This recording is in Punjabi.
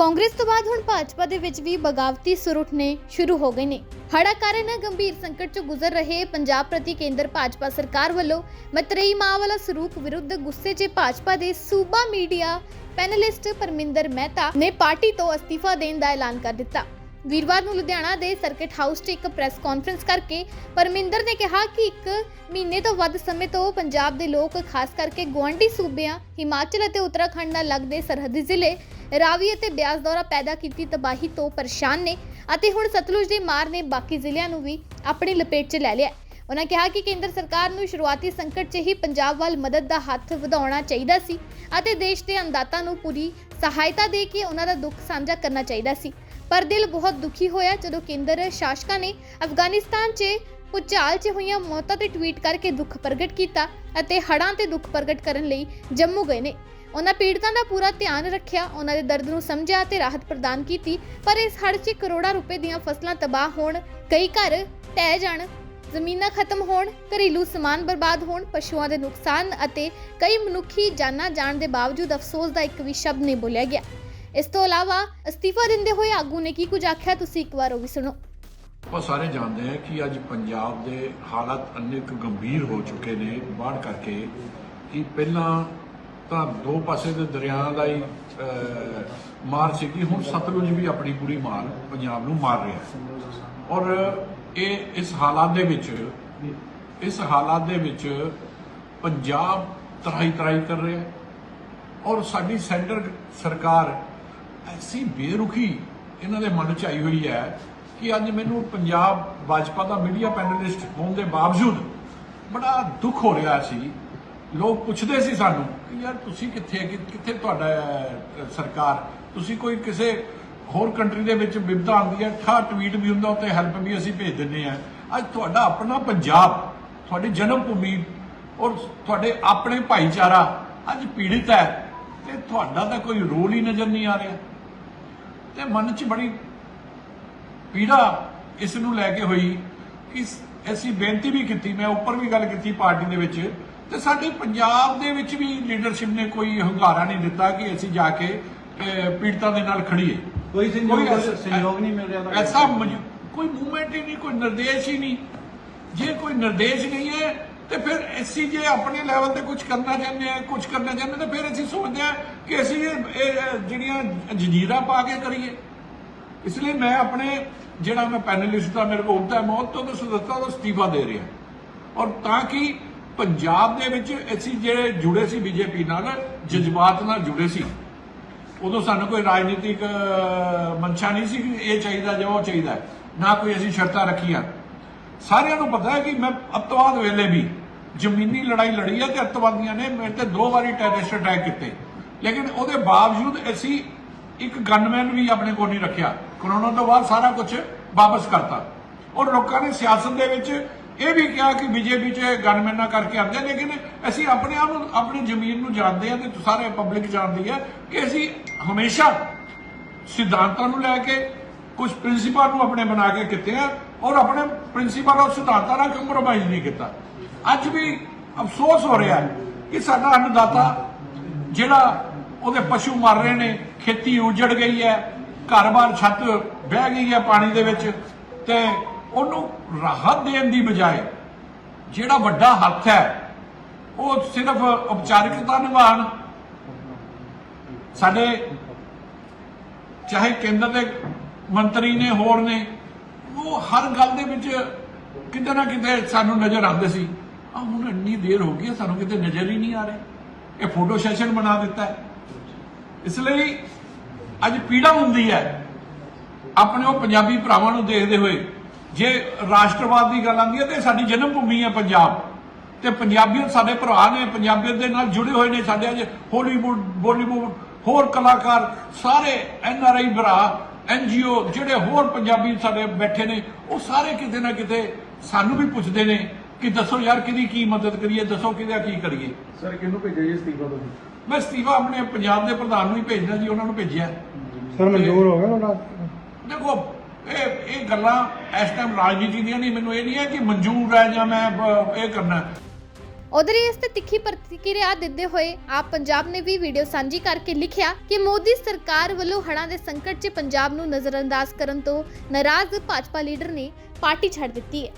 ਕਾਂਗਰਸ ਤੋਂ ਬਾਅਦ ਹੁਣ ਭਾਜਪਾ ਦੇ ਵਿੱਚ ਵੀ ਬਗਾਵਤੀ ਸੁਰ ਉੱਠਣੇ ਸ਼ੁਰੂ ਹੋ ਗਏ ਨੇ। ਹੜਾ ਕਾਰਨ ਗੰਭੀਰ ਸੰਕਟ ਚੋਂ ਗੁਜ਼ਰ ਰਹੇ ਪੰਜਾਬ ਪ੍ਰਤੀ ਕੇਂਦਰ ਭਾਜਪਾ ਸਰਕਾਰ ਵੱਲੋਂ ਮਤਰੇਈ ਮਾਂ ਵਾਲਾ ਸਰੂਪ ਵਿਰੁੱਧ ਗੁੱਸੇ 'ਚ ਭਾਜਪਾ ਦੇ ਸੂਬਾ ਮੀਡੀਆ ਪੈਨਲਿਸਟ ਪਰਮਿੰਦਰ ਮਹਿਤਾ ਨੇ ਪਾਰਟੀ ਤੋਂ ਅਸਤੀਫਾ ਦੇਣ ਦਾ ਐਲਾਨ ਕਰ ਦਿੱਤਾ। ਵੀਰਵਾਰ ਨੂੰ ਲੁਧਿਆਣਾ ਦੇ ਸਰਕਟ ਹਾਊਸ 'ਚ ਇੱਕ ਪ੍ਰੈਸ ਕਾਨਫਰੰਸ ਕਰਕੇ ਪਰਮਿੰਦਰ ਨੇ ਕਿਹਾ ਕਿ ਇੱਕ ਮਹੀਨੇ ਤੋਂ ਵੱਧ ਸਮੇਂ ਤੋਂ ਪੰਜਾਬ ਦੇ ਲੋਕ, ਖਾਸ ਕਰਕੇ ਗੁਆਂਢੀ ਸੂਬਿਆਂ, ਹਿਮਾਚਲ ਅਤੇ ਉੱਤਰਾਖੰਡ ਨਾਲ ਲੱਗਦੇ ਸਰਹੱਦੀ ਜ਼ਿਲ੍ਹੇ ਰਾਵੀ ਅਤੇ ਬਿਆਸ ਦੁਆਰਾ ਪੈਦਾ ਕੀਤੀ ਤਬਾਹੀ ਤੋਂ ਪਰੇਸ਼ਾਨ ਨੇ ਅਤੇ ਹੁਣ ਸਤਲੁਜ ਦੀ ਮਾਰ ਨੇ ਬਾਕੀ ਜ਼ਿਲ੍ਹਿਆਂ ਨੂੰ ਵੀ ਆਪਣੀ ਲਪੇਟ 'ਚ ਲੈ ਲਿਆ ਉਹਨਾਂ ਕਿਹਾ ਕਿ ਕੇਂਦਰ ਸਰਕਾਰ ਨੂੰ ਸ਼ੁਰੂਆਤੀ ਸੰਕਟ 'ਚ ਹੀ ਪੰਜਾਬ ਵੱਲ ਮਦਦ ਦਾ ਹੱਥ ਵਧਾਉਣਾ ਚਾਹੀਦਾ ਸੀ ਅਤੇ ਦੇਸ਼ ਦੇ ਅੰਦਾਤਾ ਨੂੰ ਪੂਰੀ ਸਹਾਇਤਾ ਦੇ ਕੇ ਉਹਨਾਂ ਦਾ ਦੁੱਖ ਸਾਂਝਾ ਕਰਨਾ ਚਾਹੀਦਾ ਸੀ। ਪਰ ਦਿਲ ਬਹੁਤ ਦੁਖੀ ਹੋਇਆ ਜਦੋਂ ਕੇਂਦਰ ਸ਼ਾਸਕਾਂ ਨੇ ਅਫਗਾਨਿਸਤਾਨ 'ਚ ਭੁਚਾਲ 'ਚ ਹੋਈਆਂ ਮੌਤਾਂ ਤੇ ਟਵੀਟ ਕਰਕੇ ਦੁੱਖ ਪ੍ਰਗਟ ਕੀਤਾ ਅਤੇ ਹੜਾਂ ਤੇ ਦੁੱਖ ਪ੍ਰਗਟ ਕਰਨ ਲਈ ਜੰਮੂ ਗਏ ਨੇ। ਉਹਨਾਂ ਪੀੜਤਾਂ ਦਾ ਪੂਰਾ ਧਿਆਨ ਰੱਖਿਆ, ਉਹਨਾਂ ਦੇ ਦਰਦ ਨੂੰ ਸਮਝਿਆ ਤੇ ਰਾਹਤ ਪ੍ਰਦਾਨ ਕੀਤੀ। ਪਰ ਇਸ ਹੜ੍ਹ 'ਚ ਕਰੋੜਾਂ ਰੁਪਏ ਦੀਆਂ ਫਸਲਾਂ ਤਬਾਹ ਹੋਣ, ਕਈ ਘਰ ਢਹਿ ਜਾਣ, ਜ਼ਮੀਨਾਂ ਖਤਮ ਹੋਣ, ਘਰੇਲੂ ਸਮਾਨ ਬਰਬਾਦ ਹੋਣ, ਪਸ਼ੂਆਂ ਦੇ ਨੁਕਸਾਨ ਅਤੇ ਕਈ ਮਨੁੱਖੀ ਜਾਨਾਂ ਜਾਣ ਦੇ ਬਾਵਜੂਦ ਅਫਸੋਸ ਦਾ ਇੱਕ ਵੀ ਸ਼ਬਦ ਨਹੀਂ ਬੋਲਿਆ ਗਿਆ। ਇਸ ਤੋਂ ਇਲਾਵਾ ਅਸਤੀਫਾ ਦਿੰਦੇ ਹੋਏ ਆਗੂ ਨੇ ਕੀ ਕੁਝ ਆਖਿਆ, ਤੁਸੀਂ ਇੱਕ ਵਾਰ ਉਹ ਵੀ ਸੁਣੋ। ਆਪਾਂ ਸਾਰੇ ਜਾਣਦੇ ਹਾਂ ਕਿ ਅੱਜ ਪੰਜਾਬ ਦੇ ਹਾਲਾਤ ਇੰਨੇ ਗੰਭੀਰ ਹੋ ਚੁੱਕੇ ਨੇ ਬਾੜ ਕਰਕੇ ਕਿ ਪਹਿਲਾਂ ਤਾਂ ਦੋ ਪਾਸੇ ਦੇ ਦਰਿਆ ਦਾ ਹੀ ਮਾਰ ਸੀਗੀ ਹੁਣ ਸਤਲੁਜ ਵੀ ਆਪਣੀ ਪੂਰੀ ਮਾਰ ਪੰਜਾਬ ਨੂੰ ਮਾਰ ਰਿਹਾ ਔਰ ਇਹ ਇਸ ਹਾਲਾਤ ਦੇ ਵਿੱਚ, ਇਸ ਹਾਲਾਤ ਦੇ ਵਿੱਚ ਪੰਜਾਬ ਤਰਾਈ ਤਰਾਈ ਕਰ ਰਿਹਾ ਔਰ ਸਾਡੀ ਸੈਂਟਰ ਸਰਕਾਰ ਐਸੀ ਬੇਰੁਖੀ ਇਹਨਾਂ ਦੇ ਮਨ ਚ ਆਈ ਹੋਈ ਹੈ ਕਿ ਅੱਜ ਮੈਨੂੰ ਪੰਜਾਬ ਭਾਜਪਾ ਦਾ ਮੀਡੀਆ ਪੈਨਲਿਸਟ ਹੋਣ ਦੇ ਬਾਵਜੂਦ ਬੜਾ ਦੁੱਖ ਹੋ ਰਿਹਾ ਸੀ ਲੋਕ ਪੁੱਛਦੇ ਸੀ ਸਾਨੂੰ ਕਿ ਯਾਰ ਤੁਸੀਂ ਕਿੱਥੇ ਕਿੱਥੇ ਤੁਹਾਡਾ ਸਰਕਾਰ? ਤੁਸੀਂ ਕੋਈ ਕਿਸੇ ਹੋਰ ਕੰਟਰੀ ਦੇ ਵਿੱਚ ਵਿਪਤਾ ਆਉਂਦੀ ਹੈ ਠਾ ਟਵੀਟ ਵੀ ਹੁੰਦਾ ਉੱਤੇ ਹੈਲਪ ਵੀ ਅਸੀਂ ਭੇਜ ਦਿੰਦੇ ਆ ਅੱਜ ਤੁਹਾਡਾ ਆਪਣਾ ਪੰਜਾਬ, ਤੁਹਾਡੀ ਜਨਮ ਭੂਮੀ ਔਰ ਤੁਹਾਡੇ ਆਪਣੇ ਭਾਈਚਾਰਾ ਅੱਜ ਪੀੜਿਤ ਹੈ ਤੇ ਤੁਹਾਡਾ ਤਾਂ ਕੋਈ ਰੋਲ ਹੀ ਨਜ਼ਰ ਨਹੀਂ ਆ ਰਿਹਾ। ਤੇ ਮਨ 'ਚ ਬੜੀ ਪੀੜਾ ਇਸ ਨੂੰ ਲੈ ਕੇ ਹੋਈ ਕਿ ਅਸੀਂ ਬੇਨਤੀ ਵੀ ਕੀਤੀ, ਮੈਂ ਉੱਪਰ ਵੀ ਗੱਲ ਕੀਤੀ ਪਾਰਟੀ ਦੇ ਵਿੱਚ ਤੇ ਸਾਡੇ ਪੰਜਾਬ ਦੇ ਵਿੱਚ ਵੀ ਲੀਡਰਸ਼ਿਪ ਨੇ ਕੋਈ ਹੰਗਾਰਾ ਨਹੀਂ ਦਿੱਤਾ ਕਿ ਅਸੀਂ ਜਾ ਕੇ ਪੀੜਤਾਂ ਦੇ ਨਾਲ ਖੜੀਏ ਕੋਈ ਸਹਿਯੋਗ ਨਹੀਂ ਮਿਲ ਰਿਹਾ? ਐਸਾ ਕੋਈ ਮੂਵਮੈਂਟ ਹੀ ਨਹੀਂ ਕੋਈ ਨਿਰਦੇਸ਼ ਹੀ ਨਹੀਂ। ਜੇ ਕੋਈ ਨਿਰਦੇਸ਼ ਨਹੀਂ ਹੈ ਤੇ ਫਿਰ ਅਸੀਂ ਜੇ ਆਪਣੇ ਲੈਵਲ ਤੇ ਕੁਝ ਕਰਨਾ ਚਾਹੁੰਦੇ ਆ ਕੁਝ ਕਰਨਾ ਚਾਹੁੰਦੇ ਤਾਂ ਫਿਰ ਅਸੀਂ ਸੋਚਦੇ ਆ ਕਿ ਅਸੀਂ ਜਿਹੜੀਆਂ ਜੰਜੀਰਾਂ ਪਾ ਕੇ ਕਰੀਏ। ਇਸ ਲਈ ਮੈਂ ਆਪਣੇ ਜਿਹੜਾ ਮੈਂ ਪੈਨਲਿਸਟ ਦਾ ਮੇਰੇ ਕੋਲ ਹੁੰਦਾ ਮੌਤ ਤੋਂ ਸਦੱਤਾ ਦਾ ਅਸਤੀਫਾ ਦੇ ਰਿਹਾ। ਔਰ ਤਾਂ ਕਿ ਪੰਜਾਬ ਦੇ ਵਿੱਚ ਅਸੀਂ ਜਿਹੜੇ ਜੁੜੇ ਸੀ ਬੀਜੇਪੀ ਨਾਲ ਜਜ਼ਬਾਤ ਨਾਲ ਜੁੜੇ ਸੀ। ਉਦੋਂ ਸਾਨੂੰ ਕੋਈ ਰਾਜਨੀਤਿਕ ਅਹ, ਮਨਸ਼ਾ ਨਹੀਂ ਸੀ ਕਿ ਇਹ ਚਾਹੀਦਾ ਜਾਂ ਉਹ ਚਾਹੀਦਾ। ਨਾ ਕੋਈ ਅਸੀਂ ਸ਼ਰਤਾਂ ਰੱਖੀਆਂ। ਸਾਰਿਆਂ ਨੂੰ ਪਤਾ ਹੈ ਕਿ ਮੈਂ ਅੱਤਵਾਦ ਵੇਲੇ ਵੀ ਜ਼ਮੀਨੀ ਲੜਾਈ ਲੜੀ ਹੈ ਤੇ ਅੱਤਵਾਦੀਆਂ ਨੇ ਮੇਰੇ ਤੇ ਦੋ ਵਾਰੀ ਟੈਰਰਿਸਟ ਅਟੈਕ ਕੀਤੇ। ਲੇਕਿਨ ਉਹਦੇ ਬਾਵਜੂਦ ਅਸੀਂ ਇੱਕ ਗਨਮੈਨ ਵੀ ਆਪਣੇ ਕੋਲ ਨਹੀਂ ਰੱਖਿਆ। ਕਰੋਨਾ ਤੋਂ ਬਾਅਦ ਸਾਰਾ ਕੁਝ ਵਾਪਸ ਕਰਤਾ। ਔਰ ਲੋਕਾਂ ਨੇ ਸਿਆਸਤ ਦੇ ਵਿੱਚ ਇਹ ਵੀ ਕਿਹਾ ਕਿ ਬੀਜੇਪੀ 'ਚ ਗਨਮੈਨਾਂ ਕਰਕੇ ਆਉਂਦੇ ਲੇਕਿਨ ਅਸੀਂ ਆਪਣੇ ਆਪ ਨੂੰ, ਆਪਣੀ ਜ਼ਮੀਨ ਨੂੰ ਜਾਣਦੇ ਆ ਤੇ ਸਾਰੇ ਪਬਲਿਕ ਜਾਣਦੀ ਹੈ ਕਿ ਅਸੀਂ ਹਮੇਸ਼ਾ ਸਿਧਾਂਤਾਂ ਨੂੰ ਲੈ ਕੇ ਕੁਝ ਪ੍ਰਿੰਸੀਪਲ ਨੂੰ ਆਪਣੇ ਬਣਾ ਕੇ ਕੀਤੇ ਆ ਔਰ ਆਪਣੇ ਪ੍ਰਿੰਸੀਪਲ ਔਰ ਸਿਧਾਂਤਾਂ ਨਾਲ ਕੰਪਰੋਮਾਈਜ਼ ਨਹੀਂ ਕੀਤਾ। ਅੱਜ ਵੀ ਅਫਸੋਸ ਹੋ ਰਿਹਾ ਕਿ ਸਾਡਾ ਅੰਨਦਾਤਾ ਜਿਹੜਾ ਉਹਦੇ ਪਸ਼ੂ ਮਰ ਰਹੇ ਨੇ, ਖੇਤੀ ਉਜੜ ਗਈ ਹੈ, ਘਰ-ਬਾਰ ਛੱਤ ਬਹਿ ਗਈ ਹੈ ਪਾਣੀ ਦੇ ਵਿੱਚ ਤੇ ਉਹਨੂੰ ਰਾਹਤ ਦੇਣ ਦੀ ਬਜਾਏ ਜਿਹੜਾ ਵੱਡਾ ਹੱਥ ਹੈ ਉਹ ਸਿਰਫ ਉਪਚਾਰਿਕਤਾ ਨਿਭਾਉਣ। ਸਾਡੇ ਚਾਹੇ ਕੇਂਦਰ ਦੇ ਮੰਤਰੀ ਨੇ ਹੋਰ ਨੇ ਉਹ ਹਰ ਗੱਲ ਦੇ ਵਿੱਚ ਕਿਤੇ ਨਾ ਕਿਤੇ ਸਾਨੂੰ ਨਜ਼ਰ ਆਉਂਦੇ ਸੀ। ਆ ਹੁਣ ਇੰਨੀ ਦੇਰ ਹੋ ਗਈ ਹੈ, ਸਾਨੂੰ ਕਿਤੇ ਨਜ਼ਰ ਹੀ ਨਹੀਂ ਆ ਰਹੇ। ਇਹ ਫੋਟੋ ਸੈਸ਼ਨ ਬਣਾ ਦਿੱਤਾ ਹੈ। ਇਸ ਲਈ ਅੱਜ ਪੀੜਾ ਹੁੰਦੀ ਹੈ ਆਪਣੇ ਉਹ ਪੰਜਾਬੀ ਭਰਾਵਾਂ ਨੂੰ ਦੇਖਦੇ ਹੋਏ ਜੇ ਰਾਸ਼ਟਰਵਾਦ ਦੀ ਗੱਲ ਆਉਂਦੀ ਹੈ ਤੇ ਸਾਡੀ ਜਨਮ ਭੂਮੀ ਹੈ ਪੰਜਾਬ। ਤੇ ਪੰਜਾਬੀਅਤ ਸਾਡੇ ਭਰਾ ਨੇ ਪੰਜਾਬੀਅਤ ਦੇ ਨਾਲ ਜੁੜੇ ਹੋਏ ਨੇ ਸਾਡੇ ਅੱਜ ਹਾਲੀਵੁੱਡ ਬਾਲੀਵੁੱਡ ਹੋਰ ਕਲਾਕਾਰ ਸਾਰੇ ਐਨ ਆਰ ਆਈ ਭਰਾ ਐਨ ਜੀਓ ਜਿਹੜੇ ਹੋਰ ਪੰਜਾਬੀ ਸਾਡੇ ਬੈਠੇ ਨੇ ਉਹ ਸਾਰੇ ਕਿਤੇ ਨਾ ਕਿਤੇ ਸਾਨੂੰ ਵੀ ਪੁੱਛਦੇ ਨੇ ਕਿ ਦੱਸੋ ਯਾਰ ਕਿਹਦੀ ਕੀ ਮਦਦ ਕਰੀਏ ਦੱਸੋ ਕਿਹਦਾ ਕੀ ਕਰੀਏ। ਸਰ ਕਿਹਨੂੰ ਭੇਜਿਆ ਜੀ ਅਸਤੀਫਾ ਤੁਸੀਂ? ਮੈਂ ਅਸਤੀਫਾ ਆਪਣੇ ਪੰਜਾਬ ਦੇ ਪ੍ਰਧਾਨ ਨੂੰ ਹੀ ਭੇਜਣਾ ਜੀ ਉਹਨਾਂ ਨੂੰ ਭੇਜਿਆ। ਸਰ ਮਨਜ਼ੂਰ ਹੋ ਗਿਆ ਤੁਹਾਡਾ ਦੇਖੋ ਇਹ ਇਹ ਗੱਲਾਂ ਇਸ ਟਾਈਮ ਰਾਜਨੀਤੀ ਦੀਆਂ ਨਹੀਂ, ਮੈਨੂੰ ਇਹ ਨਹੀਂ ਹੈ ਕਿ ਮਨਜ਼ੂਰ ਹੈ ਜਾਂ ਮੈਂ ਇਹ ਕਰਨਾ ਉਧਰ ਇਸ ਤੇ ਤਿੱਖੀ ਪ੍ਰਤੀਕਿਰਿਆ ਦਿੰਦੇ ਹੋਏ ਆਪ ਪੰਜਾਬ ਨੇ ਵੀ ਵੀਡੀਓ ਸਾਂਝੀ ਕਰਕੇ ਲਿਖਿਆ ਕਿ ਮੋਦੀ ਸਰਕਾਰ ਵੱਲੋਂ ਹੜ੍ਹਾਂ ਦੇ ਸੰਕਟ 'ਚ ਪੰਜਾਬ ਨੂੰ ਨਜ਼ਰਅੰਦਾਜ਼ ਕਰਨ ਤੋਂ ਨਾਰਾਜ਼ ਭਾਜਪਾ ਲੀਡਰ ਨੇ ਪਾਰਟੀ ਛੱਡ ਦਿੱਤੀ ਹੈ।